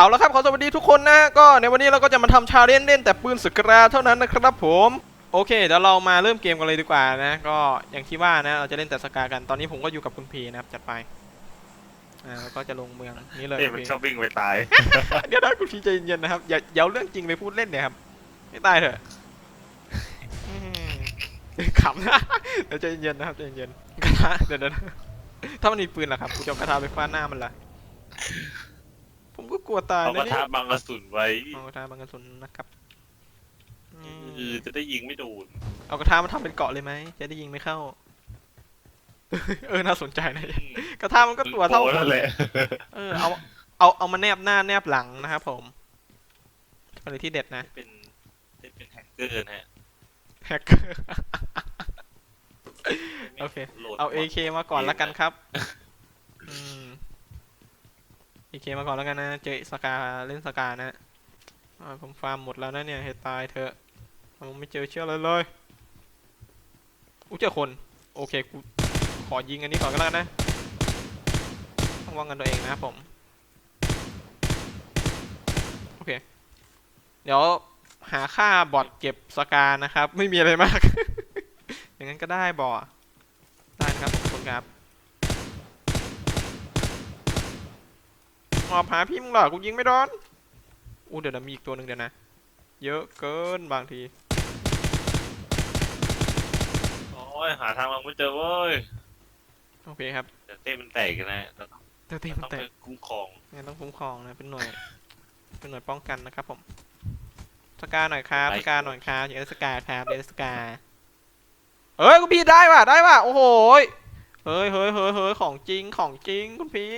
เอาละครับขอสวัสดีทุกคนนะก็ในวันนี้เราก็จะมาทำชาเลนจ์เล่นแต่ปืนสกราเท่านั้นนะครับผมโอเคเดี๋ยวเรามาเริ่มเกมกันเลยดีกว่านะ ก็อย่างที่ว่านะเราจะเล่นแต่สกากันตอนนี้ผมก็อยู่กับคุณพีนะครับจัดไปอ่าแล้วก็จะลงเมืองนี้เลยเอ้ยคุณมันพีชอบวิ่งไปตาย เดี๋ยวนะคุณพีใจเย็นๆนะครับอย่าอย่าเอาเรื่องจริงไปพูดเล่นเนี่ยครับไม่ตายเถอะอืมขำนะเดี๋ยวใจเย็นๆนะครับใจเย็นๆกระทะเดี๋ยวนะถ้ามันมีปืนล่ะครับกูจะเอากระทะไปฟาดหน้ามันล่ะผมก็ก ลัวตายเอากนะระเนี่ทะยบังกระสุนไว้เอากระทะบังกระสุนนะครับอืมเออจะได้ยิงไม่โดนเอากระทะมาทำเป็นเกาะเลยไหมจะได้ยิงไม่เข้า เออน่าสนใจนะกระทะมันก็ตัวเท่าโอ้กันั่นนแหละ เออเอาเอาเอามาแนบหน้าแนบหลังนะครับผมอะไรที่เด็ดนะเป็นเป็นแฮกเกอร์นะฮะแฮกเกอร์ โอเคโหลดเอา AK มาก่อนแล้วกันครับอืม AK มาก่อนแล้วกันนะ เจอสกาเล่นสกานะผมฟาร์มหมดแล้วนะเนี่ยให้ตายเถอะผมไม่เจอเชื่อเลยเลยอู้เจอคน โอเคกูขอยิงอันนี้ก่อนก็แล้วกันนะต้องป้องกันตัวเองนะผม โอเค เดี๋ยวหาค่าบอทเก็บสกานะครับ ไม่มีอะไรมาก อย่างนั้นก็ได้บอได้นะครับขอบคุณครับ หมอบหาพี่มึงเหรอกูยิงไม่โดนอู้เดี๋ยวนะมีอีกตัวหนึ่งเดี๋ยวนะ เยอะเกินบางที โอ้ยหาทางเราไม่เจอเว้ยโอเคครับแต่เต้มันแตกกันนะเราต้องเตเต้ต้มัอนงแตไปกคุ้มครองงั้นต้องคุ้มครองนะเป็นหน่วย เป็นหน่วยป้องกันนะครับผมสกาหน่อยครับสกาหน่อยครับอยากได้สกาครับอยากได้สกาเอ้ยคุณพี่ได้ว่ะได้ว่ะโอ้โหยเฮ้ยเฮ้ยเฮ้ยเฮ้ยของจริงของจริงคุณพี่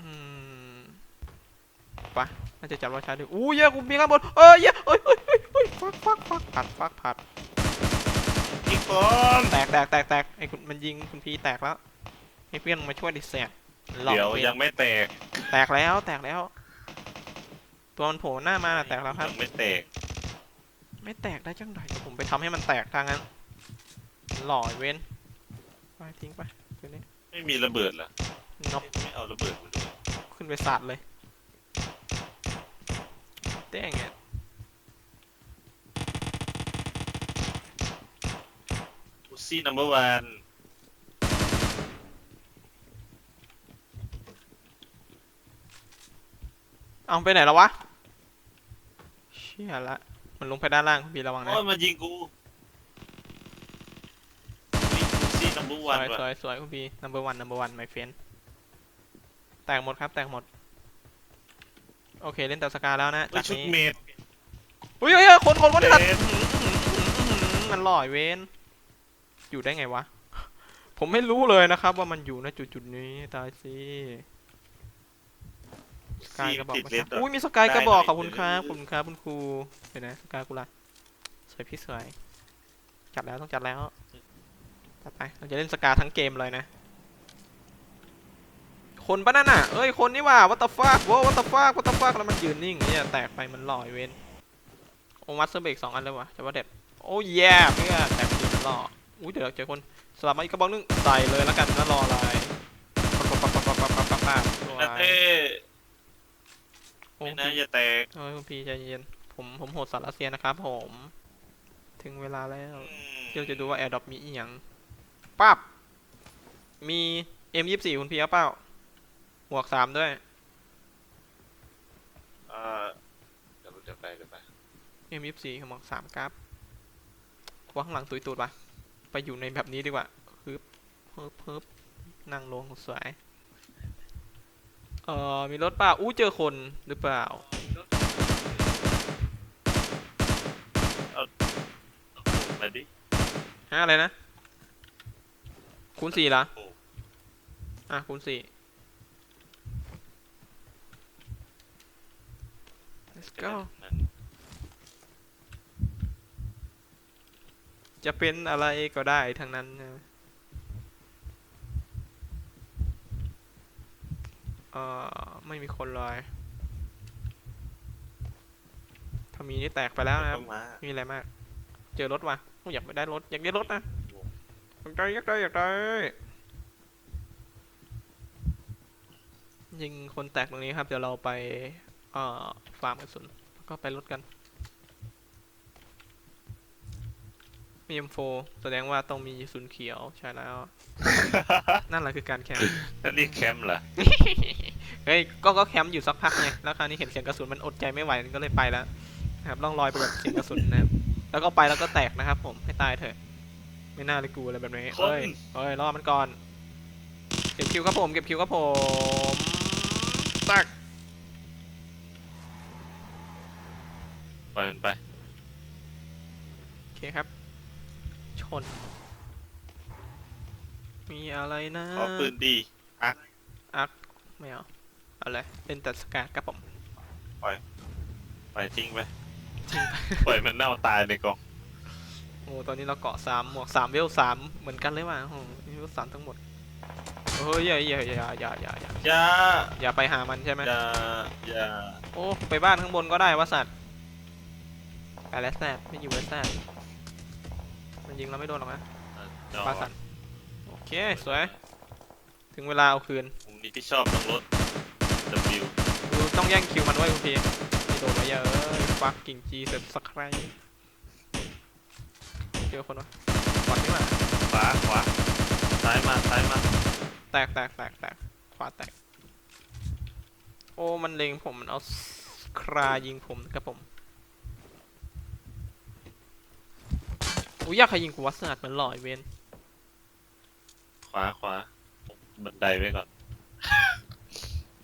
อืมไปะน่าจะจับเราใช้ดูอู้เหี้ยอะคุณพี่ข้างบนเอ้ยเหี้ยอะเอ้ยเอ้ยเอ้ยเอ้ยฟักฟักฟักผัดฟักผัดยิงก่อนแตกแตกแตกแตกไอ้คุณมันยิงคุณพี่แตกแล้วให้เพื่อนมาช่วยดิแสกหลอกเดี๋ยวว้ยังไม่แตกแตกแล้วแตกแล้ว ตัวมันโผล่หน้ามาน่ะแตกแล้วครับ ยังไม่แตกไม่แตกได้จังไดผมไปทำให้มันแตกทางนั้นหล่อไอ้เว้นไปทิ้งไปตัวนี้ไม่มีระเบิดเหรอนกไม่เอาระเบิดมาด้วยขึ้นไปสาดเลย Dang it. Pussy number one. Ông bên này là quá. Shit là. Mình lung phải đa lang bị là bằng này. Ôi mà ยิงกูซีนัมเบอร์วันสวยสวยสวยคุณพี่นัมเบอร์วันนัมเบอร์วันไมเฟนแตกหมดครับแตกหมด โอเคเล่นแต่สกาแล้วนะเฮ้จายกชุดนี้เมดอุ้ยเฮ้ยเฮ้ยคนคนคนที่ตัดเมดมันหล่อยเวนอยู่ได้ไงวะ ผมไม่รู้เลยนะครับว่ามันอยู่ณจุดจุดๆนี้ตายสิ สกายกระบอกติดมาเลคสรับอะอุ้ยมีสกายกระบอกได้หน่อย ขอบคุณครับเออขอบคุณครับคุณครูเห็นไหมสกายกุละสวยพี่สวยจัดแล้วต้องจัดแล้วจัดไปเราจะเล่นสกาทั้งเกมเลยนะ คนปะนั่นน่ะเอ้ยคนนี่ว่าวัตฟากว้วัตฟากวัตฟากแล้วมันยืนนิ่งเนี่ยแตกไปมันลอยเวนโอ้มัสเตอร์เบรกสองอันเลยวะจะว่าเด็ดโอ้แย่เพื่อแต่ปืนล่ออุ้ยเดี๋ยวเจอคนสลับมาอีกกระบอกนึงใส่เลยแล้วกันนะรออะไรปั๊บปั๊บปั๊บปั๊บปั๊บปั๊บปั๊บปั๊บสวยนาเต้โอ้ไม่พี่น่าจะแตกโอ้ยคุณพี่ใจเย็นผมผมโหดสารรัสเซียนะครับผม ถึงเวลาแล้วเดี๋ยวจะดูว่าแอร์ดรอปมีอีหยังปั๊บมี M24 คุณพี่เอาเปล่า หมวกสามด้วยอ่าเดี๋ยวเดี๋ยวไปเดี๋ยวไป M24 หมวกสามครับว่าข้างหลังตุยตูดปะไปอยู่ในแบบนี้ดีกว่าฮึบฮึบฮึบนั่งลงสวย เอ่อ มีรถเปล่าอู้เจอคนหรือเปล่า มาดิฮะอะไรนะ คูณสี่เหรอโอ้ อะคูณสี่ let's go นั่นจะเป็นอะไรก็ได้ทั้งนั้นนะเอ่อไม่มีคนเลยถ้ามีนี่แตกไปแล้วนะครับต้องมาไม่มีอะไรมาก เจอรถว่ะโอ้ยอยากไปได้รถ อยากได้รถนะอยากได้อยากได้อยากได้ยิงคนแตกตรงนี้ครับ เดี๋ยวเราไป เอ่อฟาร์มกระสุนแล้วก็ไปรถกัน มี M4 แสดงว่าต้องมีศูนย์เขียวใช่แล้ว นั่นแหละคือการแคมป์ นั่นเรียกแคมป์เหรอ เฮ้ยก็ก็แคมป์อยู่สักพักไง แล้วคราวนี้เห็นเสียงกระสุนมันอดใจไม่ไหวมันก็เลยไปแล้วนะครับล่องลอยไปกับเสียงกระสุนนะครับ แล้วก็ไปแล้วก็แตกนะครับ ผมให้ตายเถอะ ไม่น่าเลยกูอะไรแบบนี้คน เฮ้ยเฮ้ยรอมันก่อน เก็บคิวครับผม เก็บคิวครับผมตัก ปล่อยมันไป โอ เคครับ ชน มีอะไรนะขอปืนดีอักไม่เอาเอะไรเป็นแต่สกัดครับผมปล่อยทิ้งไปทิ้งไปปล่อยมันเน่าตายในกองโอ้ตอนนี้เราเกาะสามหมวกสามเวลสามเหมือนกันเลยว่ะโอ้โหเวลสามทั้งหมดเฮ้ยอย่าอย่าอย่าอย่าอย่าอย่าอย่าอย่าไปหามันใช่ไหมอย่าอย่าโอ้ไปบ้านข้างบนก็ได้วะสัตว์ไปแล้วแซดไม่อยู่แล้วแซดมัน ยิงเราไม่โดนหรอกนะจอปลาสันโอเคสวย ถึงเวลาเอาคืนผมนี่ที่ชอบต้องรถ W ดูต้องแย่งคิวมันไว้คุณพีไม่โดนมาเยอะเอ้ยฟักกิ่งจีเสร็จสักใครเจอคนวะบอดนี่มาขวาขวาซ้ายมาซ้ายมาแตกแตกแตกแตกขวาแตก โอ้มันเล็งผมมันเอาครายิงผมนะครับผม อุ้ยอยากใครยิงกูวัสนาดเหมือนหล่อยเวนขวาขวาบันไดไว้ก่อน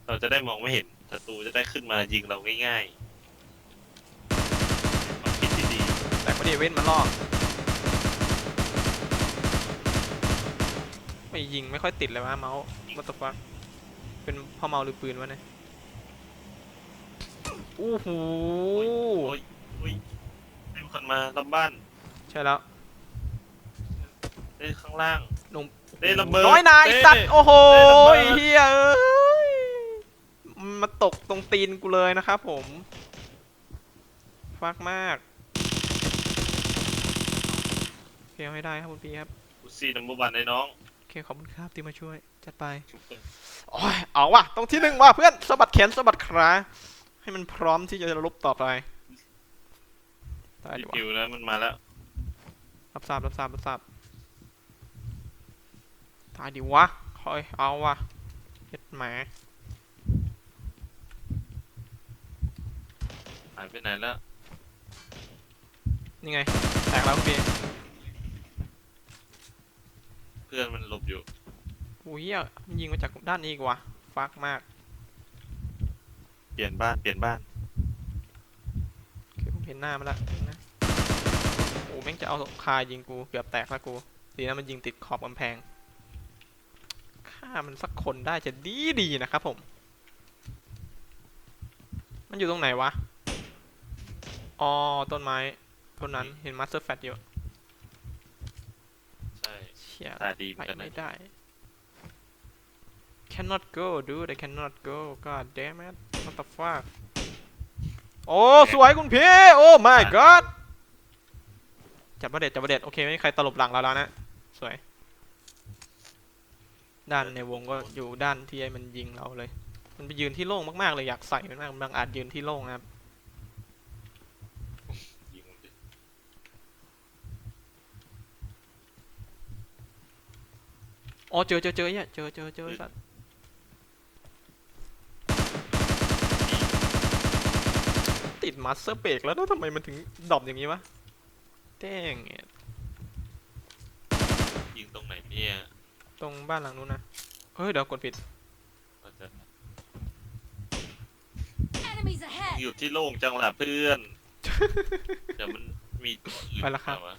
เราจะได้มองไม่เห็นศัตรูจะได้ขึ้นมายิงเราง่ายๆความคิดที่ดีแต่พอดีเว้นมันล่อไม่ยิงไม่ค่อยติดเลยวะเมาส์วัตฟักเป็นเพ่อเมาหรือปืนวะเนี่ยอู้หูโอ้ยโอ้ยโอ้ยให้คนมารับบ้าน ใช่แล้ว ได้ข้างล่างนุ่มได้ระเบิดน้อยนายเต้สัตว์โอ้โหได้ระเบิดเฮียเอ้ยมันมาตกตรงตีนกูเลยนะครับผมฟักมากโอเคเอาให้ได้ครับคุณพี่ครับกูซีนัมเบอร์วันไอ้น้องโอเคขอบคุณครับที่มาช่วยจัดไปโอ้ยเอาว่ะต้องที่หนึ่งว่ะเพื่อนสะบัดแขนสะบัดขาให้มันพร้อมที่จะรบต่อไปได้ดีรีวะวิวนะมันมาแล้วรับทราบรับทราบรับทราบ ตายดีวะคอยเอาว่ะเฮ็ดหมาหายไปไหนแล้วนี่ไง แตกแล้วคุณพี่เพื่อนมันหลบอยู่อุ้ยอะมันยิงมาจากด้านนี้อีกว่ะฟักมาก เปลี่ยนบ้าน เปลี่ยนบ้านโอเคผมเห็นหน้ามันละนะโอ้แม่งจะเอาคายิงกู เกือบแตกแล้วกู ดีนะมันยิงติดขอบกำแพง ฆ่ามันสักคนได้จะดีดีๆนะครับผม มันอยู่ตรงไหนวะ อ๋อ ต้นไม้ต้นนั้นเห็นมาสเตอร์แฟตอยู่ ใช่ เชี่ยตาดีเหมืไปอนกันไม่นะได้ cannot go dude I cannot go god damn it what the fuck โอ้ สวยคุณพี่ โอ้ my god จับประเด็ดจับประเด็ดโอเค ไม่มีใครตลบหลังเราแล้วนะ สวย ด้านในวงก็อยู่ด้านที่ไอ้มันยิงเราเลย มันไปยืนที่โล่งมากๆเลยอยากใส่มันมากมันบางอาจยืนที่โล่งนะครับ ยิงมันดิอ๋อเจอเจอเจอเนี่ยเจอเจอเจอไอ้สัตว์ติดมาสเตอร์เบรกแล้วแล้วทำไมมันถึงดรอปอย่างนี้วะแต้งเนี่ยยิงตรงไหนเนี่ย ตรงบ้านหลังนู้นนะ เฮ้ย เดี๋ยวกดผิด ก็จะ Enemies ahead! อยู่ที่โล่งจังหละเพื่อน เดี๋ยวมันมีตัวอื่นไปละครับ มาวะ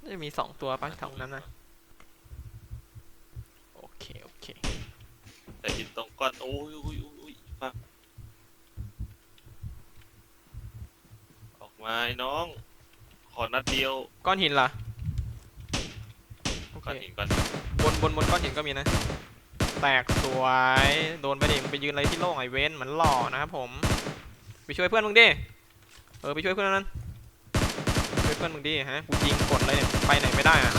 น่าจะมีสองตัวป้าแถวนั้นนะ โอเค โอเค แต่หินตรงก้อนโอ้ยโอ้ยโอ้ยโอ้ยฟังออกมาไอ้น้อง ขอนัดเดียว ก้อนหินล่ะ โอเคก้อนหินก้อนบนบนบนก้อนหินก็มีนะ แตกสวย โดนไปดิมึงไปยืนอะไรที่โล่งไอเว้นเหมือนหล่อนะครับผม ไปช่วยเพื่อนมึงดิ เออไปช่วยเพื่อนนั้นช่วยเพื่อนมึงดิฮะ กูยิงกดเลยเนี่ยไปไหนไม่ได้อะ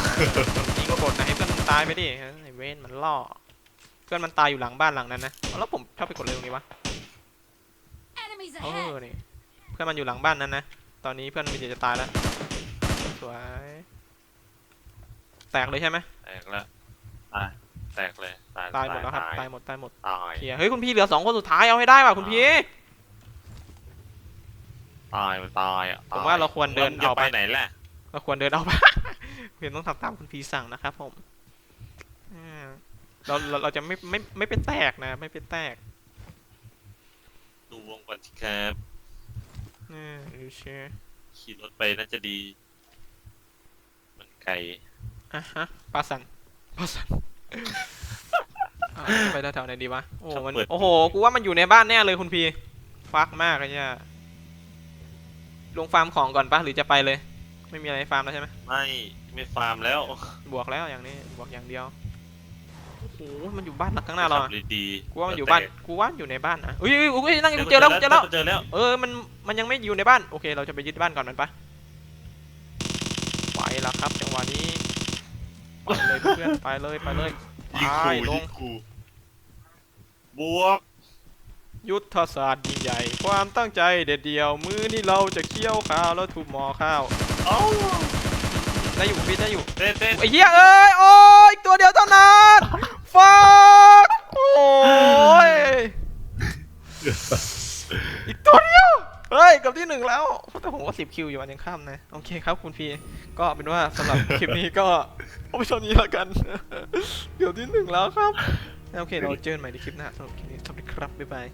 ยิงกดนะให้เพื่อนมึงตายไปดิเออไอเว้นเหมือนหล่อพื่อนมันตายอยู่หลังบ้านหลังนั้นนะเอาแล้วผมชอบไปกดเลยตรงนี้วะ Enemies เออ ahead! นี่เพื่อนมันอยู่หลังบ้านนั้นนะ ตอนนี้เพื่อนมันจะตายแล้ว สวย แตกเลยใช่ไหมแตกแล้วตายแตกเลยตายตายหมดแล้วครับตายตายหมดตายหมดตายเคลียร์เฮ้ยคุณพี่เหลือสองคนสุดท้ายเอาให้ได้ว่ะคุณพี่ตายมันตายอะผมตยว่าเราควรเดินจะออกไปไปไหนแหละเราควรเดินเอาไปเพียงต้องทำตามคุณพีสั่งนะครับผมอ่าเราเราเราจะไม่ไม่ไม่เป็นแตกนะ ไม่เป็นแตก ดูวงก่อนสิครับอ่าดูเชื่อขี่รถไปน่าจะดี มันไกล อะฮะปลาสันปลาสันอ่าไปแถวๆไหนดีวะ โอ้มัน โอ้โห กูว่ามันอยู่ในบ้านแน่เลยคุณพีฟักมากเลยเนี่ยลงฟาร์มของก่อนปะหรือจะไปเลย ไม่มีอะไรให้ฟาร์มแล้วใช่ไหมไม่ไม่ฟาร์มแล้วบวกแล้วอย่างนี้บวกอย่างเดียว โอ้โห มันอยู่บ้านหลังข้างหน้าเราขัอะบดีๆกูว่ามันอยู่บ้านแตกกูว่าอยู่ในบ้านนะอุ้ยอุ้ยอุ้ยนั่งอยู่เจอแล้วเจอแล้ว เจอแล้ว เออ มัน มันยังไม่อยู่ในบ้าน โอเค เราจะไปยึดบ้านก่อนมันปะไปแล้วครับจังหวะนี้ ไปเลยเพื่อนไปเลยไปเลยยิงไปขู่ลยิงงขู่บวกยุทธศาสตร์ยิ่งใหญ่ ความตั้งใจเด็ดเดียว มือนี่เราจะเคี่ยวข้าวแล้วทุบหม้อข้าวเอ้าได้อยู่พี่ได้อยู่เต้นเต้นไอ้เหี้ยเอ้ยโอ้ยอีกตัวเดียวเท่านั้นฟักโอ้ยอีกตัวเดียว เฮ้ยเกับที่หนึ่งแล้วแต่ผมว่าสิบคิวอยู่วันยังข้ามนะ โอเคครับคุณพีก็เป็นว่าสำหรับคลิปนี้ก็เอาไปชนี้แล้วกัน เดี๋ยวที่หนึ่งแล้วครับ โอเค เราเจอกันใหม่ในคลิปหน้าสำหรับคลิปนี้สวัสดีครับ บ๊ายบาย